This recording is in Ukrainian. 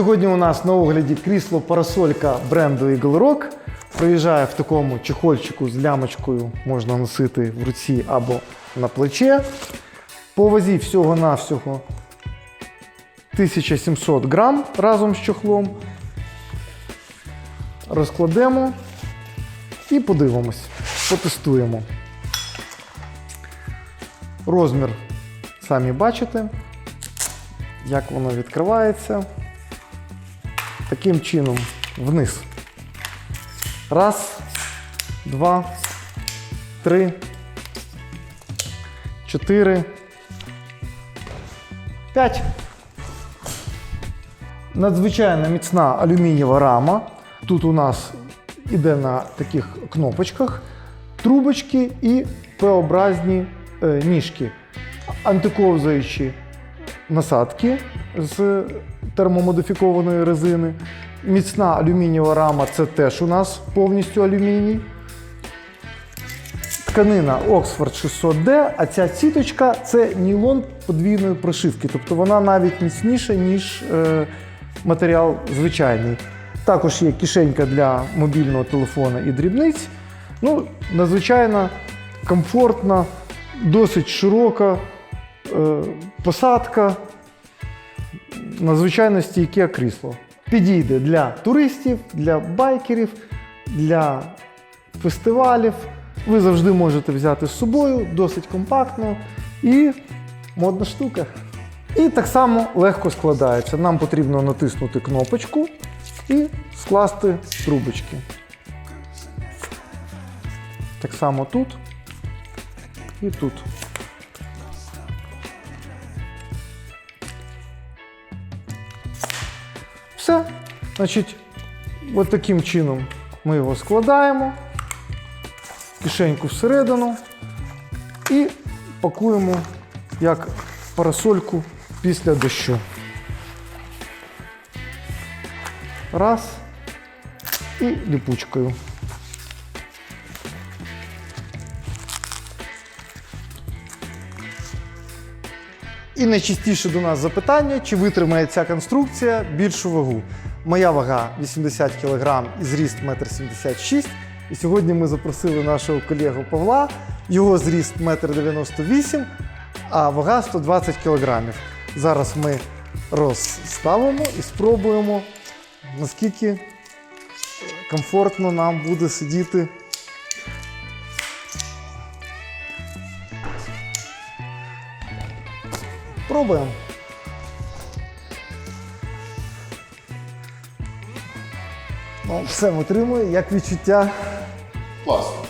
Сьогодні у нас на огляді крісло парасолька бренду Eagle Rock. Приїжджає в такому чехольчику з лямочкою, можна носити в руці або на плече. По вазі всього-навсього 1700 грам разом з чохлом. Розкладемо і подивимось, потестуємо. Розмір самі бачите, як воно відкривається. Таким чином вниз. Раз, два, три, чотири, п'ять. Надзвичайно міцна алюмінієва рама. Тут у нас іде на таких кнопочках трубочки і П-образні е, ніжки, антиковзаючі насадки з термомодифікованої резини. Міцна алюмінієва рама це теж у нас повністю алюміній. Тканина Oxford 600D, а ця сіточка це нілон подвійної прошивки, тобто вона навіть міцніша, ніж е, матеріал звичайний. Також є кишенька для мобільного телефона і дрібниць. Ну, надзвичайно комфортна, досить широка е, посадка, надзвичайно стійке крісло. Підійде для туристів, для байкерів, для фестивалів. Ви завжди можете взяти з собою, досить компактно і модна штука. І так само легко складається. Нам потрібно натиснути кнопочку і скласти трубочки. Так само тут і тут. Все. Значить, от таким чином ми його складаємо, кишеньку всередину і пакуємо як парасольку після дощу. Раз. І ліпучкою. І найчастіше до нас запитання, чи витримає ця конструкція більшу вагу. Моя вага 80 кг і зріст 1,76 м. І сьогодні ми запросили нашого колегу Павла, його зріст 1,98 м, а вага 120 кг. Зараз ми розставимо і спробуємо, наскільки комфортно нам буде сидіти. Пробуємо. Ну, все отримує, як відчуття. Класно.